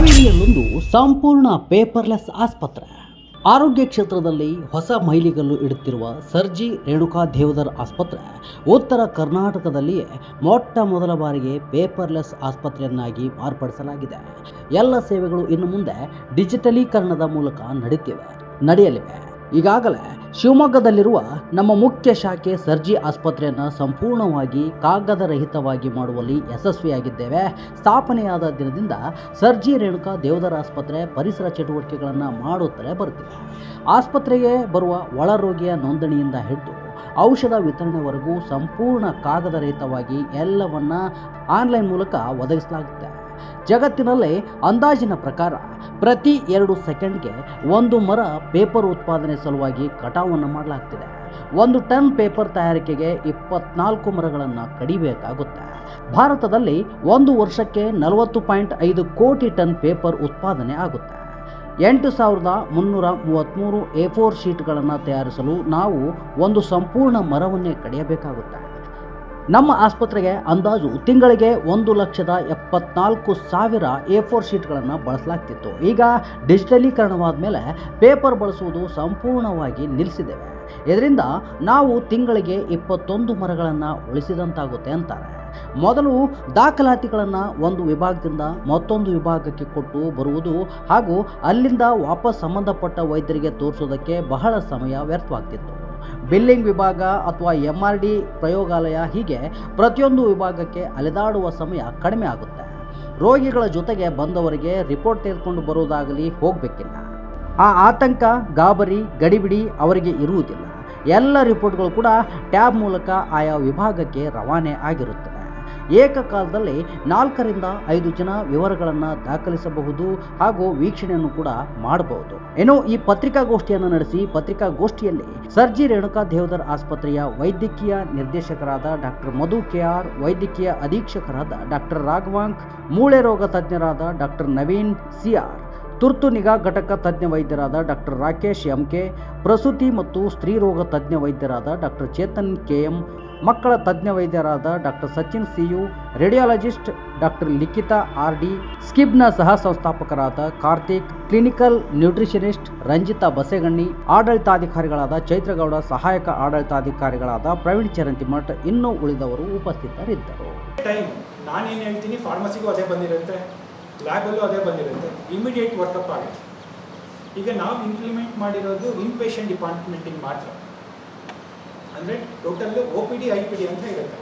ಹಾವೇರಿಯಲ್ಲೊಂದು ಸಂಪೂರ್ಣ ಪೇಪರ್ಲೆಸ್ ಆಸ್ಪತ್ರೆ. ಆರೋಗ್ಯ ಕ್ಷೇತ್ರದಲ್ಲಿ ಹೊಸ ಮೈಲಿಗಲ್ಲು ಇಡುತ್ತಿರುವ ಸರ್ಜಿ ರೇಣುಕಾ ದೇವದರ್ ಆಸ್ಪತ್ರೆ, ಉತ್ತರ ಕರ್ನಾಟಕದಲ್ಲಿಯೇ ಮೊಟ್ಟ ಮೊದಲ ಬಾರಿಗೆ ಪೇಪರ್ಲೆಸ್ ಆಸ್ಪತ್ರೆಯನ್ನಾಗಿ ಮಾರ್ಪಡಿಸಲಾಗಿದೆ. ಎಲ್ಲ ಸೇವೆಗಳು ಇನ್ನು ಮುಂದೆ ಡಿಜಿಟಲೀಕರಣದ ಮೂಲಕ ನಡೆಯುತ್ತಿವೆ, ನಡೆಯಲಿವೆ. ಈಗಾಗಲೇ ಶಿವಮೊಗ್ಗದಲ್ಲಿರುವ ನಮ್ಮ ಮುಖ್ಯ ಶಾಖೆ ಸರ್ಜಿ ಆಸ್ಪತ್ರೆಯನ್ನು ಸಂಪೂರ್ಣವಾಗಿ ಕಾಗದರಹಿತವಾಗಿ ಮಾಡುವಲ್ಲಿ ಯಶಸ್ವಿಯಾಗಿದ್ದೇವೆ. ಸ್ಥಾಪನೆಯಾದ ದಿನದಿಂದ ಸರ್ಜಿ ರೇಣುಕಾ ದೇವದರ ಆಸ್ಪತ್ರೆ ಪರಿಸರ ಚಟುವಟಿಕೆಗಳನ್ನು ಮಾಡುತ್ತಲೇ ಬರುತ್ತಿದೆ. ಆಸ್ಪತ್ರೆಗೆ ಬರುವ ಒಳರೋಗಿಯ ನೋಂದಣಿಯಿಂದ ಹಿಡಿದು ಔಷಧ ವಿತರಣೆವರೆಗೂ ಸಂಪೂರ್ಣ ಕಾಗದರಹಿತವಾಗಿ ಎಲ್ಲವನ್ನು ಆನ್ಲೈನ್ ಮೂಲಕ ಒದಗಿಸಲಾಗುತ್ತೆ. ಜಗತ್ತಿನಲ್ಲೇ ಅಂದಾಜಿನ ಪ್ರಕಾರ ಪ್ರತಿ ಎರಡು ಸೆಕೆಂಡ್ಗೆ ಒಂದು ಮರ ಪೇಪರ್ ಉತ್ಪಾದನೆ ಸಲುವಾಗಿ ಕಟಾವನ್ನು ಮಾಡಲಾಗ್ತಿದೆ. ಒಂದು ಟನ್ ಪೇಪರ್ ತಯಾರಿಕೆಗೆ ಇಪ್ಪತ್ನಾಲ್ಕು ಮರಗಳನ್ನು ಕಡಿಬೇಕಾಗುತ್ತೆ. ಭಾರತದಲ್ಲಿ ಒಂದು ವರ್ಷಕ್ಕೆ ನಲವತ್ತು ಪಾಯಿಂಟ್ ಐದು ಕೋಟಿ ಟನ್ ಪೇಪರ್ ಉತ್ಪಾದನೆ ಆಗುತ್ತೆ. ಎಂಟು ಸಾವಿರದ ಮುನ್ನೂರ ಮೂವತ್ತ್ಮೂರು ಎ ಫೋರ್ ಶೀಟ್ಗಳನ್ನು ತಯಾರಿಸಲು ನಾವು ಒಂದು ಸಂಪೂರ್ಣ ಮರವನ್ನೇ ಕಡಿಯಬೇಕಾಗುತ್ತೆ. ನಮ್ಮ ಆಸ್ಪತ್ರೆಗೆ ಅಂದಾಜು ತಿಂಗಳಿಗೆ ಒಂದು ಲಕ್ಷದ ಎಪ್ಪತ್ನಾಲ್ಕು ಸಾವಿರ ಎ ಫೋರ್ ಶೀಟ್ಗಳನ್ನು ಬಳಸಲಾಗ್ತಿತ್ತು. ಈಗ ಡಿಜಿಟಲೀಕರಣವಾದ ಮೇಲೆ ಪೇಪರ್ ಬಳಸುವುದು ಸಂಪೂರ್ಣವಾಗಿ ನಿಲ್ಲಿಸಿದ್ದೇವೆ. ಇದರಿಂದ ನಾವು ತಿಂಗಳಿಗೆ ಇಪ್ಪತ್ತೊಂದು ಮರಗಳನ್ನು ಉಳಿಸಿದಂತಾಗುತ್ತೆ ಅಂತಾರೆ. ಮೊದಲು ದಾಖಲಾತಿಗಳನ್ನು ಒಂದು ವಿಭಾಗದಿಂದ ಮತ್ತೊಂದು ವಿಭಾಗಕ್ಕೆ ಕೊಟ್ಟು ಬರುವುದು ಹಾಗೂ ಅಲ್ಲಿಂದ ವಾಪಸ್ ಸಂಬಂಧಪಟ್ಟ ವೈದ್ಯರಿಗೆ ತೋರಿಸೋದಕ್ಕೆ ಬಹಳ ಸಮಯ ವ್ಯರ್ಥವಾಗ್ತಿತ್ತು. ಬಿಲ್ಲಿಂಗ್ ವಿಭಾಗ ಅಥವಾ ಎಂ ಆರ್ ಡಿ ಪ್ರಯೋಗಾಲಯ ಹೀಗೆ ಪ್ರತಿಯೊಂದು ವಿಭಾಗಕ್ಕೆ ಅಲೆದಾಡುವ ಸಮಯ ಕಡಿಮೆ ಆಗುತ್ತೆ. ರೋಗಿಗಳ ಜೊತೆಗೆ ಬಂದವರಿಗೆ ರಿಪೋರ್ಟ್ ತೆಗೆದುಕೊಂಡು ಬರುವುದಾಗಲಿ ಹೋಗಬೇಕಿಲ್ಲ. ಆ ಆತಂಕ, ಗಾಬರಿ, ಗಡಿಬಿಡಿ ಅವರಿಗೆ ಇರುವುದಿಲ್ಲ. ಎಲ್ಲ ರಿಪೋರ್ಟ್ಗಳು ಕೂಡ ಟ್ಯಾಬ್ ಮೂಲಕ ಆಯಾ ವಿಭಾಗಕ್ಕೆ ರವಾನೆ ಆಗಿರುತ್ತವೆ ಏಕಕಾಲದಲ್ಲಿ ನಾಲ್ಕರಿಂದ ಐದು ಜನ ವಿವರಗಳನ್ನು ದಾಖಲಿಸಬಹುದು ಹಾಗೂ ವೀಕ್ಷಣೆಯನ್ನು ಕೂಡ ಮಾಡಬಹುದು. ಏನು ಈ ಪತ್ರಿಕಾಗೋಷ್ಠಿಯನ್ನು ನಡೆಸಿ ಪತ್ರಿಕಾಗೋಷ್ಠಿಯಲ್ಲಿ ಸರ್ಜಿ ರೇಣುಕಾ ದೇವದರ್ ಆಸ್ಪತ್ರೆಯ ವೈದ್ಯಕೀಯ ನಿರ್ದೇಶಕರಾದ ಡಾಕ್ಟರ್ ಮಧು ಕೆ ಆರ್ ವೈದ್ಯಕೀಯ ಅಧೀಕ್ಷಕರಾದ ಡಾಕ್ಟರ್ ರಾಘವಾಂಕ್, ಮೂಳೆ ರೋಗ ತಜ್ಞರಾದ ಡಾಕ್ಟರ್ ನವೀನ್ ಸಿಆರ್, ತುರ್ತು ನಿಗಾ ಘಟಕ ತಜ್ಞ ವೈದ್ಯರಾದ ಡಾಕ್ಟರ್ ರಾಕೇಶ್ ಎಂಕೆ ಪ್ರಸೂತಿ ಮತ್ತು ಸ್ತ್ರೀ ರೋಗ ತಜ್ಞ ವೈದ್ಯರಾದ ಡಾಕ್ಟರ್ ಚೇತನ್ ಕೆಎಂ ಮಕ್ಕಳ ತಜ್ಞ ವೈದ್ಯರಾದ doctor Sachin C U, radiologist doctor Likhita R D, ಸ್ಕಿಬ್ನ ಸಹ ಸಂಸ್ಥಾಪಕರಾದ ಕಾರ್ತಿಕ್, ಕ್ಲಿನಿಕಲ್ ನ್ಯೂಟ್ರಿಷನಿಸ್ಟ್ ರಂಜಿತಾ ಬಸೆಗಣ್ಣಿ, ಆಡಳಿತಾಧಿಕಾರಿಗಳಾದ ಚೈತ್ರಗೌಡ, ಸಹಾಯಕ ಆಡಳಿತಾಧಿಕಾರಿಗಳಾದ ಪ್ರವೀಣ್ ಚರಂತಿಮಠ್ ಇನ್ನೂ ಉಳಿದವರು ಉಪಸ್ಥಿತರಿದ್ದರು. ನಾನೇನು ಹೇಳ್ತೀನಿ ಫಾರ್ಮಸಿಗೂ ಅದೇ ಬಂದಿರುತ್ತೆ ಲ್ಯಾಬಲ್ಲೂ ಅದೇ ಬಂದಿರುತ್ತೆ ಇಮಿಡಿಯೇಟ್ ವರ್ಕಪ್ ಆಗಿದೆ ಈಗ ನಾವು ಇಂಪ್ಲಿಮೆಂಟ್ ಮಾಡಿರೋದು ಇನ್ಪೇಷಂಟ್ ಡಿಪಾರ್ಟ್ಮೆಂಟಿಗೆ ಮಾತ್ರ. ಅಂದರೆ total O P D I P D ಅಂತ ಇರುತ್ತೆ.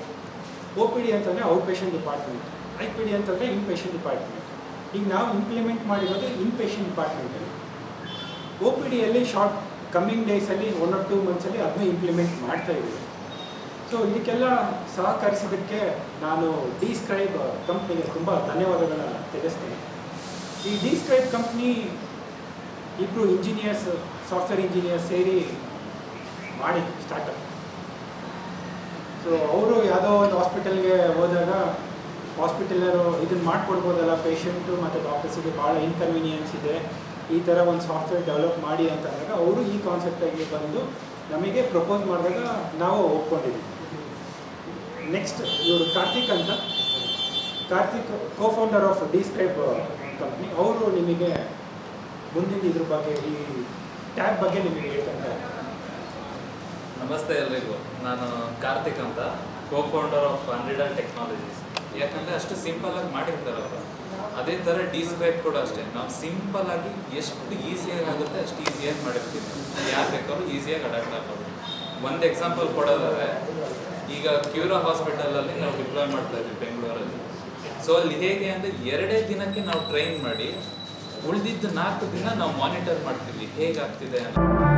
ಒ ಪಿ ಡಿ ಅಂತಂದರೆ out patient department I P D ಅಂತಂದರೆ ಇನ್ಪೇಷಂಟ್ ಡಿಪಾರ್ಟ್ಮೆಂಟ್ ಈಗ ನಾವು ಇಂಪ್ಲಿಮೆಂಟ್ ಮಾಡಿರೋದು ಇನ್ಪೇಷಂಟ್ ಡಿಪಾರ್ಟ್ಮೆಂಟಲ್ಲಿ ಒ ಪಿ ಡಿಯಲ್ಲಿ ಶಾರ್ಟ್ ಕಮ್ಮಿಂಗ್ ಡೇಸಲ್ಲಿ ಒನ್ ಆರ್ ಟೂ ಮಂತ್ಸಲ್ಲಿ ಅದನ್ನ ಇಂಪ್ಲಿಮೆಂಟ್ ಮಾಡ್ತಾ ಇದ್ದೀವಿ. ಸೊ ಇದಕ್ಕೆಲ್ಲ ಸಹಕರಿಸೋದಕ್ಕೆ ನಾನು ಡಿಸ್ಕ್ರೈಬ್ ಕಂಪ್ನಿಗೆ ತುಂಬ ಧನ್ಯವಾದಗಳನ್ನು ತಿಳಿಸ್ತೀನಿ. ಈ ಡಿಸ್ಕ್ರೈಬ್ ಕಂಪ್ನಿ ಇಬ್ಬರು ಇಂಜಿನಿಯರ್ಸ್ ಸಾಫ್ಟ್ವೇರ್ ಇಂಜಿನಿಯರ್ಸ್ ಸೇರಿ ಮಾಡಿ ಸ್ಟಾರ್ಟಪ್ ಸೊ ಅವರು ಯಾವುದೋ ಒಂದು ಹಾಸ್ಪಿಟಲ್ಗೆ ಹೋದಾಗ ಹಾಸ್ಪಿಟಲರು ಇದನ್ನು ಮಾಡಿಕೊಡ್ಬೋದಲ್ಲ ಪೇಷಂಟು ಮತ್ತು ಡಾಕ್ಟರ್ಸಿಗೆ ಭಾಳ ಇನ್ಕನ್ವೀನಿಯನ್ಸ್ ಇದೆ. ಈ ಥರ ಒಂದು ಸಾಫ್ಟ್ವೇರ್ ಡೆವಲಪ್ ಮಾಡಿ ಅಂತ ಅಂದಾಗ ಅವರು ಈ ಕಾನ್ಸೆಪ್ಟಾಗಿ ಬಂದು ನಮಗೆ ಪ್ರಪೋಸ್ ಮಾಡಿದಾಗ ನಾವು ಒಪ್ಕೊಂಡಿದ್ವಿ ನೆಕ್ಸ್ಟ್ ಇವರು ಕಾರ್ತಿಕ್ ಅಂತ. Karthik cofounder of describe company ಅವರು ನಿಮಗೆ ಮುಂದಿನ ಇದ್ರ ಬಗ್ಗೆ ಈ ಟ್ಯಾಬ್ ಬಗ್ಗೆ ನಿಮಗೆ ಹೇಳ್ತಾರೆ. ನಮಸ್ತೆ ಎಲ್ರಿಗೂ. ನಾನು ಕಾರ್ತಿಕ್ ಅಂತ ಕೋ ಫೌಂಡರ್ ಆಫ್ ಅನ್ರಿಡಲ್ ಟೆಕ್ನಾಲಜೀಸ್ ಯಾಕಂದರೆ ಅಷ್ಟು ಸಿಂಪಲ್ ಆಗಿ ಮಾಡಿರ್ತಾರೆ ಅವರು. ಅದೇ ಥರ ಡಿಸ್ಕ್ರೈಬ್ ಕೂಡ ಅಷ್ಟೇ. ನಾವು ಸಿಂಪಲ್ ಆಗಿ ಎಷ್ಟು ಈಸಿಯಾಗಿ ಆಗುತ್ತೆ ಅಷ್ಟು ಈಸಿಯಾಗಿ ಮಾಡಿರ್ತೀವಿ. ಯಾರು ಬೇಕಾದ್ರೂ ಈಸಿಯಾಗಿ ಅಡಾಪ್ಟ್ ಆಗ್ಬೋದು. ಒಂದು ಎಕ್ಸಾಂಪಲ್ ಕೊಡೋದಾದ್ರೆ, ಈಗ ಕ್ಯೂರಾ ಹಾಸ್ಪಿಟಲಲ್ಲಿ ನಾವು ಡಿಪ್ಲಾಯ್ ಮಾಡ್ತಾ ಇದ್ವಿ ಬೆಂಗಳೂರಲ್ಲಿ. ಸೊ ಅಲ್ಲಿ ಹೇಗೆ ಅಂದರೆ ಎರಡೇ ದಿನಕ್ಕೆ ನಾವು ಟ್ರೈನ್ ಮಾಡಿ ಉಳಿದಿದ್ದು ನಾಲ್ಕು ದಿನ ನಾವು ಮಾನಿಟರ್ ಮಾಡ್ತೀವಿ. ಹೇಗಾಗ್ತಿದೆ ಅಂತ.